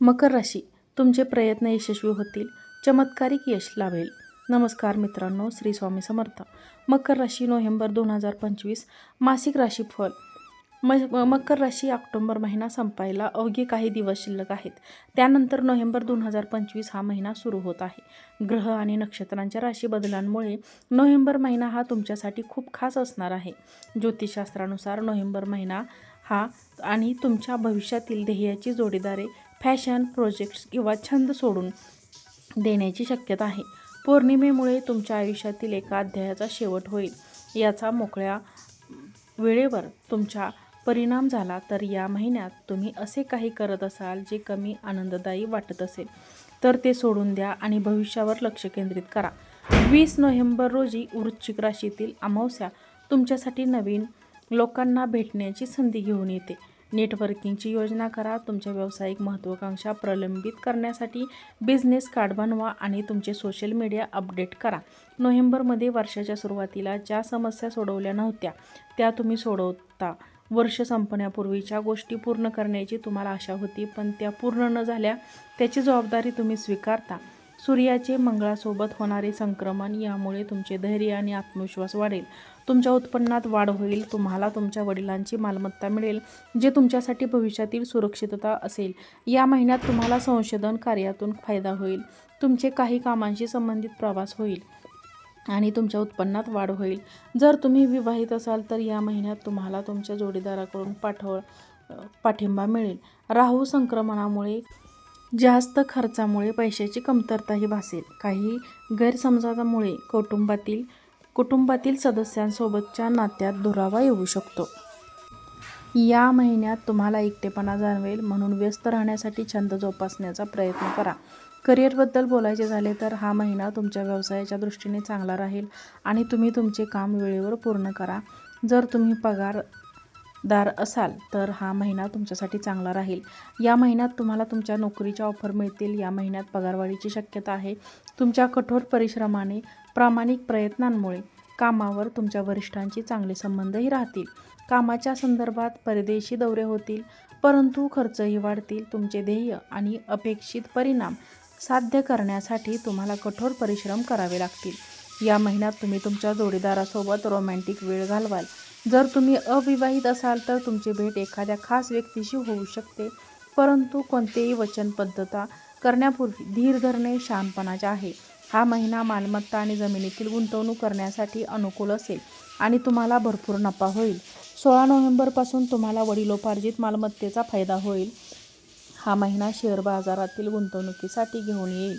मकर राशी तुमचे प्रयत्न यशस्वी होतील चमत्कारिक यश लाभेल. नमस्कार मित्रांनो श्री स्वामी समर्थ. मकर राशी नोव्हेंबर दोन हजार पंचवीस मासिक राशीफल. म मकर राशी ऑक्टोंबर महिना संपायला अवघे काही दिवस शिल्लक आहेत. त्यानंतर नोव्हेंबर दोन हजार पंचवीस हा महिना सुरू होत आहे. ग्रह आणि नक्षत्रांच्या राशी बदलांमुळे नोव्हेंबर महिना हा तुमच्यासाठी खूप खास असणार आहे. ज्योतिषशास्त्रानुसार नोव्हेंबर महिना हा आणि तुमच्या भविष्यातील ध्येयाची जोडीदारे फॅशन प्रोजेक्ट्स किंवा छंद सोडून देण्याची शक्यता आहे. पौर्णिमेमुळे तुमच्या आयुष्यातील एका अध्यायाचा शेवट होईल. याचा मोकळ्या वेळेवर तुमच्या परिणाम झाला तर या महिन्यात तुम्ही असे काही करत असाल जे कमी आनंददायी वाटत असेल तर ते सोडून द्या आणि भविष्यावर लक्ष केंद्रित करा. वीस नोव्हेंबर रोजी वृश्चिक राशीतील अमावस्या तुमच्यासाठी नवीन लोकांना भेटण्याची संधी घेऊन येते. नेटवर्किंगची योजना करा तुमच्या व्यावसायिक महत्त्वाकांक्षा प्रलंबित करण्यासाठी बिझनेस कार्ड बनवा आणि तुमचे सोशल मीडिया अपडेट करा. नोव्हेंबरमध्ये वर्षाच्या सुरुवातीला ज्या समस्या सोडवल्या नव्हत्या त्या तुम्ही सोडवता. वर्ष संपण्यापूर्वीच्या गोष्टी पूर्ण करण्याची तुम्हाला आशा होती पण त्या पूर्ण न झाल्या त्याची जबाबदारी तुम्ही स्वीकारता. सूर्याचे मंगळासोबत होणारे संक्रमण यामुळे तुमचे धैर्य आणि आत्मविश्वास वाढेल. तुमच्या उत्पन्नात वाढ होईल तुम्हाला तुमच्या वडिलांची मालमत्ता मिळेल जे तुमच्यासाठी भविष्यातील सुरक्षितता असेल. या महिन्यात तुम्हाला संशोधन कार्यातून फायदा होईल. तुमचे काही कामांशी संबंधित प्रवास होईल आणि तुमच्या उत्पन्नात वाढ होईल. जर तुम्ही विवाहित असाल तर या महिन्यात तुम्हाला तुमच्या जोडीदाराकडून पाठव पाठिंबा मिळेल. राहू संक्रमणामुळे जास्त खर्चामुळे पैशाची कमतरताही भासेल. काही गैरसमजामुळे कुटुंबातील कुटुंबातील सदस्यांसोबतच्या नात्यात दुरावा येऊ शकतो. या महिन्यात तुम्हाला एकटेपणा जाणवेल म्हणून व्यस्त राहण्यासाठी छंद जोपासण्याचा प्रयत्न करा. करिअरबद्दल बोलायचे झाले तर हा महिना तुमच्या व्यवसायाच्या दृष्टीने चांगला राहील आणि तुम्ही तुमचे काम वेळेवर पूर्ण करा. जर तुम्ही पगारदार असाल तर हा महिना तुमच्यासाठी चांगला राहील. या महिन्यात तुम्हाला तुमच्या नोकरीच्या ऑफर मिळतील. या महिन्यात पगारवाढीची शक्यता आहे. तुमच्या कठोर परिश्रमाने प्रामाणिक प्रयत्नांमुळे कामावर तुमच्या वरिष्ठांची चांगले संबंधही राहतील. कामाच्या संदर्भात परदेशी दौरे होतील परंतु खर्चही वाढतील. तुमचे ध्येय आणि अपेक्षित परिणाम साध्य करण्यासाठी तुम्हाला कठोर परिश्रम करावे लागतील. या महिन्यात तुम्ही तुमच्या जोडीदारासोबत रोमॅन्टिक वेळ घालवाल. जर तुम्ही अविवाहित असाल तर तुमची भेट एखाद्या खास व्यक्तीशी होऊ शकते परंतु कोणतेही वचनबद्धता करण्यापूर्वी धीर धरणे शहाणपणाचे आहे. हा महिना मालमत्ता आणि जमिनीतील गुंतवणूक करण्यासाठी अनुकूल असेल आणि तुम्हाला भरपूर नफा होईल. सोळा नोव्हेंबरपासून तुम्हाला वडिलोपार्जित मालमत्तेचा फायदा होईल. हा महिना शेअर बाजारातील गुंतवणुकीसाठी घेऊन येईल.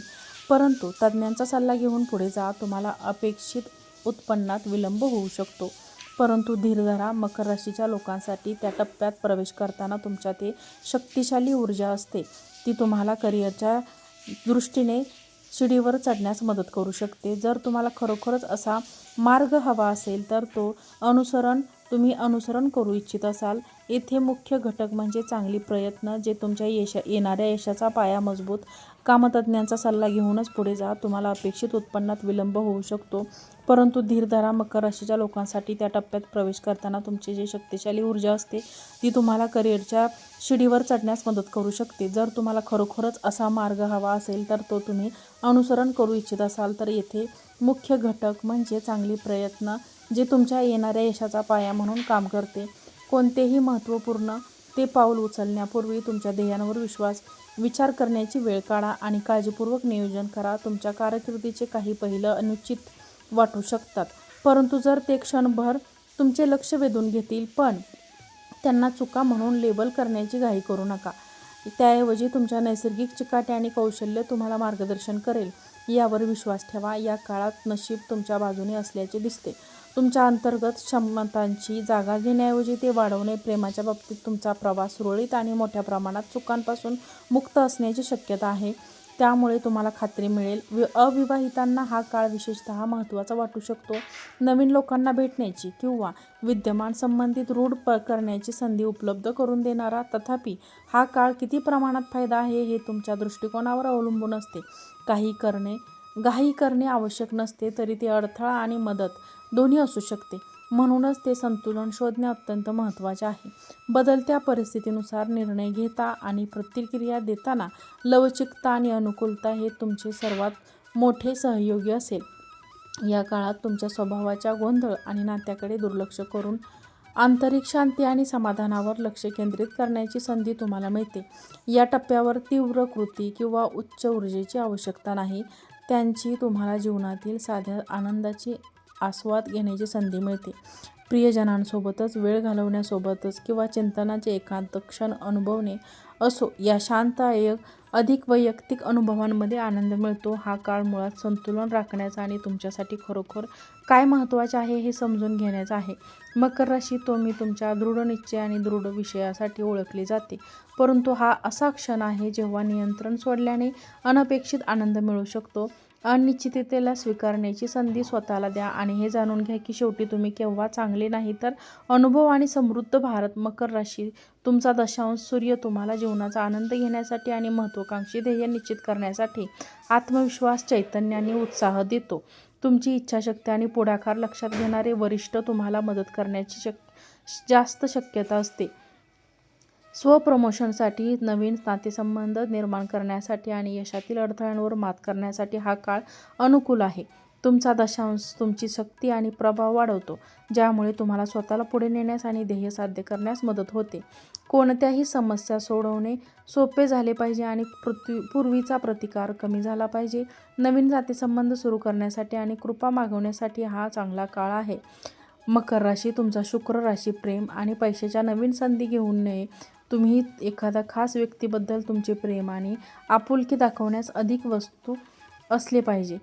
परंतु तज्ज्ञांचा सल्ला घेऊन पुढे जा तुम्हाला अपेक्षित उत्पन्नात विलंब होऊ शकतो. परंतु धीर धरा मकर राशीच्या लोकांसाठी त्या टप्प्यात प्रवेश करताना तुमच्या ते शक्तिशाली ऊर्जा असते. ती तुम्हाला करिअरच्या दृष्टीने शिडीवर चढण्यास मदत करू शकते. जर तुम्हाला खरोखरच असा मार्ग हवा असेल तर तो अनुसरण तुम्ही अनुसरण करू इच्छित असाल. येथे मुख्य घटक म्हणजे चांगली प्रयत्न जे तुमच्या यश येणाऱ्या यशाचा पाया मजबूत कामतज्ञांचा सल्ला घेऊनच पुढे जा. तुम्हाला अपेक्षित उत्पन्नात विलंब होऊ शकतो. परंतु धीरधारा मकर राशीच्या लोकांसाठी त्या टप्प्यात प्रवेश करताना तुमची जी शक्तिशाली ऊर्जा असते ती तुम्हाला करिअरच्या शिडीवर चढण्यास मदत करू शकते. जर तुम्हाला खरोखरच असा मार्ग हवा असेल तर तो तुम्ही अनुसरण करू इच्छित असाल. तर येथे मुख्य घटक म्हणजे चांगली प्रयत्न जे तुमच्या येणाऱ्या यशाचा पाया म्हणून काम करते. कोणतेही महत्त्वपूर्ण ते पाऊल उचलण्यापूर्वी तुमच्या ध्येयांवर विश्वास. विचार करण्याची वेळ काढा आणि काळजीपूर्वक नियोजन करा. तुमच्या कारकिर्दीचे काही पहिलं अनुचित वाटू शकतात. परंतु जर ते क्षणभर तुमचे लक्ष वेधून घेतील पण त्यांना चुका म्हणून लेबल करण्याची घाई करू नका. त्याऐवजी तुमच्या नैसर्गिक चिकाटे आणि कौशल्य तुम्हाला मार्गदर्शन करेल. यावर विश्वास ठेवा. या काळात नशीब तुमच्या बाजूने असल्याचे दिसते. तुमच्या अंतर्गत क्षमतांची जागा घेण्याऐवजी ते वाढवणे प्रेमाच्या बाबतीत तुमचा प्रवास सुरळीत आणि मोठ्या प्रमाणात चुकांपासून मुक्त असण्याची शक्यता आहे. त्यामुळे तुम्हाला खात्री मिळेल वि अविवाहितांना हा काळ विशेषतः महत्त्वाचा वाटू शकतो. नवीन लोकांना भेटण्याची किंवा विद्यमान संबंधित रूढ प करण्याची संधी उपलब्ध करून देणारा तथापि हा काळ किती प्रमाणात फायदा आहे हे तुमच्या दृष्टिकोनावर अवलंबून असते. काही करणे घाई करणे आवश्यक नसते तरी ते अडथळा आणि मदत दोन्ही असू शकते. म्हणूनच ते संतुलन शोधणे अत्यंत महत्त्वाचे आहे. बदलत्या परिस्थितीनुसार निर्णय घेता आणि प्रतिक्रिया देताना लवचिकता आणि अनुकूलता हे तुमचे सर्वात मोठे सहयोगी असेल. या काळात तुमच्या स्वभावाच्या गोंधळ आणि नात्याकडे दुर्लक्ष करून आंतरिक शांती आणि समाधानावर लक्ष केंद्रित करण्याची संधी तुम्हाला मिळते. या टप्प्यावर तीव्र कृती किंवा उच्च ऊर्जेची आवश्यकता नाही. त्यांची तुम्हाला जीवनातील साध्या आनंदाची आस्वाद घेण्याची संधी मिळते. प्रियजनांसोबतच वेळ घालवण्यासोबतच किंवा चिंतनाचे एकांत क्षण अनुभवणे असो या शांत अधिक वैयक्तिक अनुभवांमध्ये आनंद मिळतो. हा काळ मुळात संतुलन राखण्याचा आणि तुमच्यासाठी खरोखर काय महत्त्वाचे आहे हे समजून घेण्याचा आहे. मकर राशी तुम्ही तुमच्या दृढ निश्चय आणि दृढ विषयासाठी ओळखली जाते. परंतु हा असा क्षण आहे जेव्हा नियंत्रण सोडल्याने अनपेक्षित आनंद मिळू शकतो. अनिश्चिततेला स्वीकारण्याची संधी स्वतःला द्या आणि हे जाणून घ्या की शेवटी तुम्ही केव्हा चांगले नाही तर अनुभव आणि समृद्ध भारत मकर राशी तुमचा दशांश सूर्य तुम्हाला जीवनाचा आनंद घेण्यासाठी आणि महत्त्वाकांक्षी ध्येय निश्चित करण्यासाठी आत्मविश्वास चैतन्य आणि उत्साह देतो. तुमची इच्छाशक्ती आणि पुढाकार लक्षात घेणारे वरिष्ठ तुम्हाला मदत करण्याची शक जास्त शक्यता असते. स्वप्रमोशनसाठी नवीन नातेसंबंध निर्माण करण्यासाठी आणि यशातील अडथळ्यांवर मात करण्यासाठी हा काळ अनुकूल आहे. तुमचा दशांश तुमची शक्ती आणि प्रभाव वाढवतो ज्यामुळे तुम्हाला स्वतःला पुढे नेण्यास आणि ध्येय साध्य करण्यास मदत होते. कोणत्याही समस्या सोडवणे सोपे झाले पाहिजे आणि पृथ्वी पूर्वीचा प्रतिकार कमी झाला पाहिजे. नवीन नातेसंबंध सुरू करण्यासाठी आणि कृपा मागवण्यासाठी हा चांगला काळ आहे. मकर राशी तुमचा शुक्र राशी प्रेम आणि पैशाच्या नवीन संधी घेऊन नये. तुम्ही एखादा खास व्यक्तीबद्दल तुमचे प्रेम आणि आपुलकी दाखवण्यास अधिक वस्तू असले पाहिजे.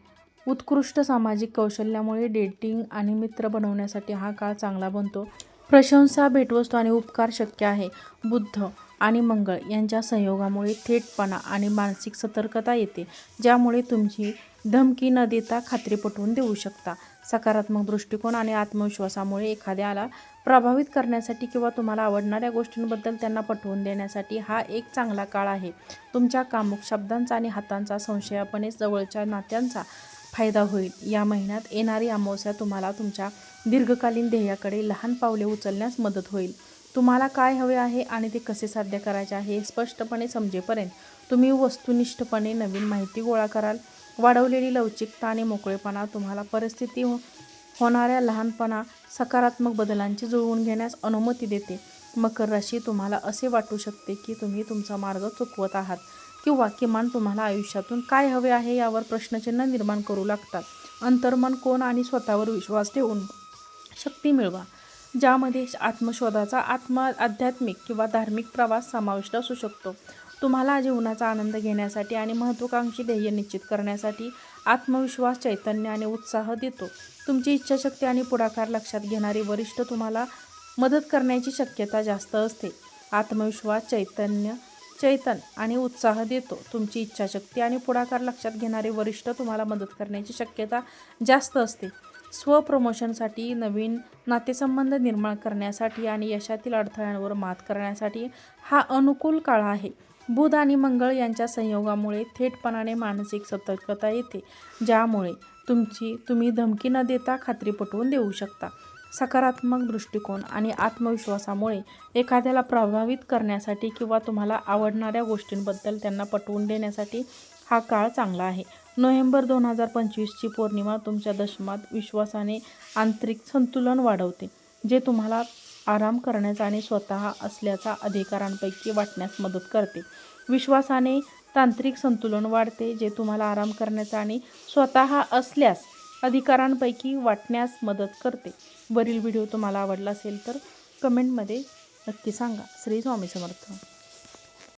उत्कृष्ट सामाजिक कौशल्यामुळे डेटिंग आणि मित्र बनवण्यासाठी हा काळ चांगला बनतो. प्रशंसा भेटवस्तू आणि उपकार शक्य आहे. बुद्ध आणि मंगळ यांच्या संयोगामुळे थेटपणा आणि मानसिक सतर्कता येते ज्यामुळे तुमची धमकी न देता खात्री पटवून देऊ शकता. सकारात्मक दृष्टिकोन आणि आत्मविश्वासामुळे एखाद्याला प्रभावित करण्यासाठी किंवा तुम्हाला आवडणाऱ्या गोष्टींबद्दल त्यांना पटवून देण्यासाठी हा एक चांगला काळ आहे. तुमच्या कामुक शब्दांचा आणि हातांचा संशयापणे जवळच्या नात्यांचा फायदा होईल. या महिन्यात येणारी अमावस्या तुम्हाला तुमच्या दीर्घकालीन ध्येयाकडे लहान पावले उचलण्यास मदत होईल. तुम्हाला काय हवे आहे आणि ते कसे साध्य करायचे आहे हे स्पष्टपणे समजेपर्यंत तुम्ही वस्तुनिष्ठपणे नवीन माहिती गोळा कराल. वाढवलेली लवचिकता आणि मोकळेपणा तुम्हाला परिस्थिती हो होणाऱ्या लहानपणा सकारात्मक बदलांची जुळवून घेण्यास अनुमती देते. मकर राशी तुम्हाला असे वाटू शकते की तुम्ही तुमचा मार्ग चुकवत आहात किंवा किमान तुम्हाला आयुष्यातून काय हवे आहे यावर प्रश्नचिन्ह निर्माण करू लागतात. अंतर्मन कोण आणि स्वतःवर विश्वास ठेवून शक्ती मिळवा. ज्यामध्ये आत्मशोधाचा आत्म आध्यात्मिक किंवा धार्मिक प्रवास समाविष्ट असू शकतो. तुम्हाला जीवनाचा आनंद घेण्यासाठी आणि महत्त्वाकांक्षी ध्येय निश्चित करण्यासाठी आत्मविश्वास चैतन्य आणि उत्साह देतो. तुमची इच्छाशक्ती आणि पुढाकार लक्षात घेणारी वरिष्ठ तुम्हाला मदत करण्याची शक्यता जास्त असते. आत्मविश्वास चैतन्य चैतन आणि उत्साह देतो. तुमची इच्छाशक्ती आणि पुढाकार लक्षात घेणारे वरिष्ठ तुम्हाला मदत करण्याची शक्यता जास्त असते. स्वप्रमोशनसाठी नवीन नातेसंबंध निर्माण करण्यासाठी आणि यशातील अडथळ्यांवर मात करण्यासाठी हा अनुकूल काळ आहे. बुध आणि मंगळ यांच्या संयोगामुळे थेटपणाने मानसिक सतर्कता येते. ज्यामुळे तुमची तुम्ही धमकी न देता खात्री पटवून देऊ शकता. सकारात्मक दृष्टिकोन आणि आत्मविश्वासामुळे एखाद्याला प्रभावित करण्यासाठी किंवा तुम्हाला आवडणाऱ्या गोष्टींबद्दल त्यांना पटवून देण्यासाठी हा काळ चांगला आहे. नोव्हेंबर दोन हजार पंचवीसची पौर्णिमा तुमच्या दशमात विश्वासाने आंतरिक संतुलन वाढवते जे तुम्हाला आराम करण्याचा आणि स्वतः असल्याचा अधिकारांपैकी वाटण्यास मदत करते. विश्वासाने तांत्रिक संतुलन वाढते जे तुम्हाला आराम करण्याचा आणि स्वतः असल्यास अधिकारांपैकी वाटण्यास मदत करते. वरील व्हिडिओ तुम्हाला आवडला असेल तर कमेंटमध्ये नक्की सांगा. श्री स्वामी समर्थ.